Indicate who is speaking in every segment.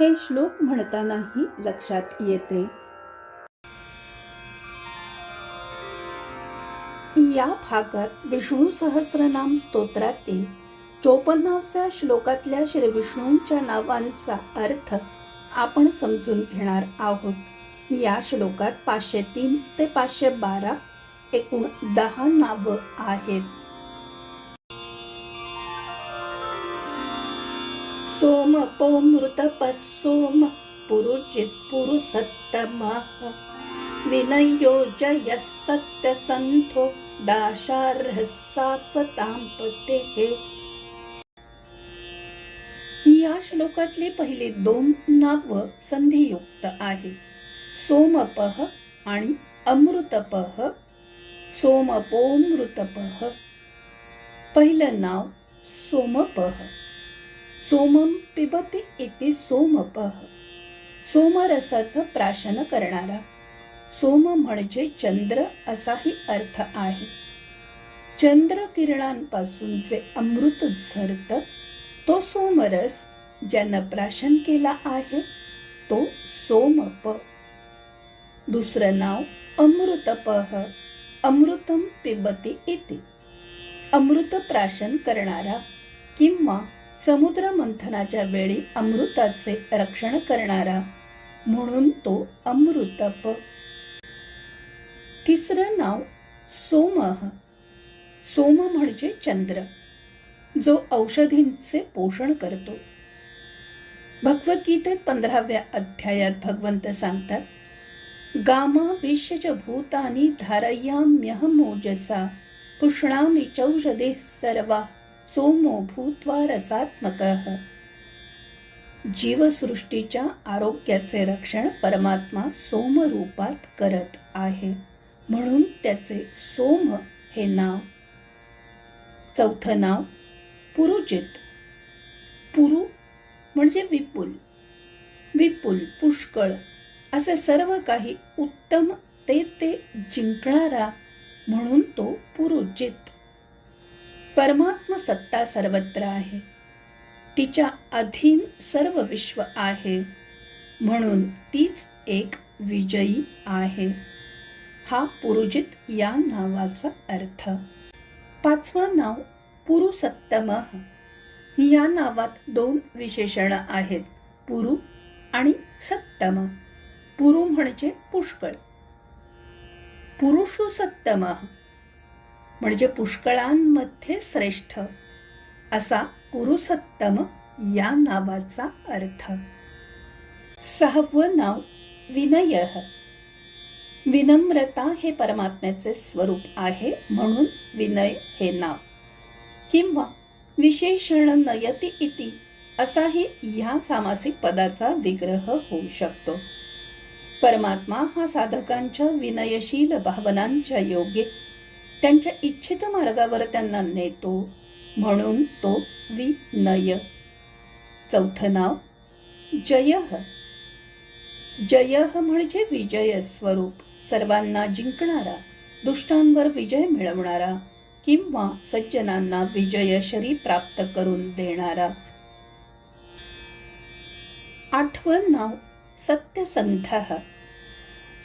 Speaker 1: हे श्लोक म्हणतानाही लक्षात येते. या भागात विष्णू सहस्रनाम स्तोत्रातील चोपन्नाव्या श्लोकातल्या श्री विष्णूंच्या नावांचा अर्थ आपण समजून घेणार आहोत. या श्लोकात पाचशे तीन ते पाचशे बारा एकूण दहा नावं आहेत. सोम पोमृतप सोम पुरुजित पुरुसत्तमः विनयो जय सत्यसंथो दाशार्ह या श्लोकातली पहिली दोन नाव संधियुक्त आहे. सोमपह आणि अमृतपह सोमपोमृतपह पहिलं नाव सोमपह सोमम पिबती इति सोमपह सोमरसाचं प्राशन करणारा. सोम म्हणजे चंद्र असाही अर्थ आहे. चंद्र किरणांपासून जे अमृत झरत तो सोमरस ज्यानं प्राशन केला आहे तो सोमप. दुसरं नाव अमृतपह अमृतम पिबती इति. अमृत प्राशन करणारा किंवा समुद्र मंथनाच्या वेळी अमृताचे रक्षण करणारा. म्हणून तो अमृतप. तिसरं नाव सोमह सोम म्हणजे चंद्र जो औषधींचे पोषण करतो. भगवद्गीतेत पंधराव्या अध्यायात भगवंत सांगतात गामा विश्वच भूतानी धारयाम्यहमोजसा पुष्णामी चौषधे सर्वा सोमो भूत्वा रसात्मक जीवसृष्टीच्या आरोग्याचे रक्षण परमात्मा सोम रूपात करत आहे. म्हणून त्याचे सोम हे नाव. चौथं नाव पुरुजित. पुरु म्हणजे विपुल. विपुल पुष्कळ. असे सर्व काही उत्तम ते ते जिंकणारा म्हणून तो पुरुजित. परमात्म सत्ता सर्वत्र आहे. तिच्या अधीन सर्व विश्व आहे. म्हणून तीच एक विजयी आहे. हा पुरुजित या नावाचा अर्थ. पाचवं नाव पुरुसत्तम. या नावात दोन विशेषण आहेत. पुरु आणि सत्तम. पुरु म्हणजे पुष्कळ. पुरुषोसत्तमः म्हणजे पुष्कळांमध्ये श्रेष्ठ. असा पुरुषोत्तम या नावाचा अर्थ. सहावं नाव विनय. विनम्रता हे परमात्म्याचे स्वरूप आहे म्हणून विनय हे नाव. किंवा विशेषण नयती इति असाही ह्या सामासिक पदाचा विग्रह होऊ शकतो. परमात्मा हा साधकांच्या विनयशील भावनांच्या योगे त्यांच्या इच्छित मार्गावर त्यांना नेतो म्हणून तो विनय. चौथं नाव जय. जय म्हणजे विजय स्वरूप. सर्वांना जिंकणारा दुष्टांवर विजय मिळवणारा किंवा सज्जनांना विजयशरी प्राप्त करून देणारा. आठवं नाव सत्यसंथ.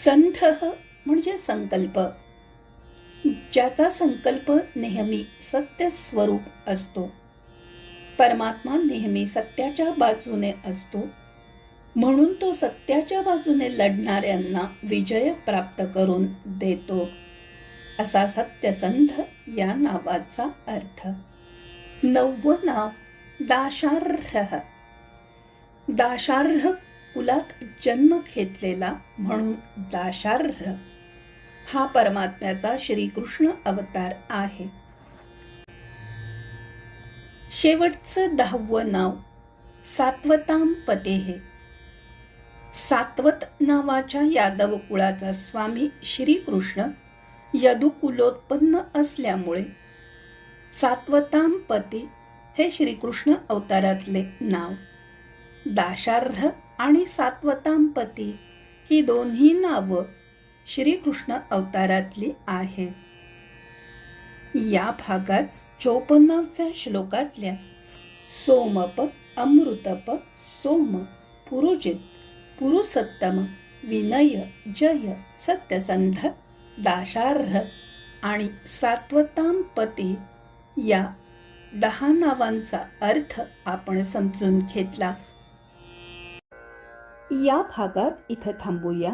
Speaker 1: संथ म्हणजे संकल्प. ज्याचा संकल्प नेहमी सत्य स्वरूप असतो. परमात्मा नेहमी सत्याच्या बाजूने असतो. म्हणून तो सत्याच्या बाजूने लढणाऱ्यांना विजय प्राप्त करून देतो. असा सत्यसंध या नावाचा अर्थ. नववं नाव. दाशार्ह. दाशार्ह कुलात जन्म घेतलेला म्हणून दाशार्ह. हा परमात्म्याचा श्रीकृष्ण अवतार आहे. शेवटचं दहावं नाव सात्वताम पतेहे. सात्वत नावाच्या यादव कुळाचा स्वामी श्रीकृष्ण यदुकुलोत्पन्न असल्यामुळे सात्वतांपती हे श्रीकृष्ण अवतारातले नाव. दाशार्ह आणि सात्वतांपती ही दोन्ही नावं श्रीकृष्ण अवतारातली आहे. या भागात चोपन्नाव्या श्लोकातल्या सोमप अमृतप सोम पुरुजित पुरुसत्तम विनय जय सत्यसंध दाशार्ह आणि सात्वतांपती या दहा नावांचा अर्थ आपण समजून घेतला. या भागात इथं थांबूया.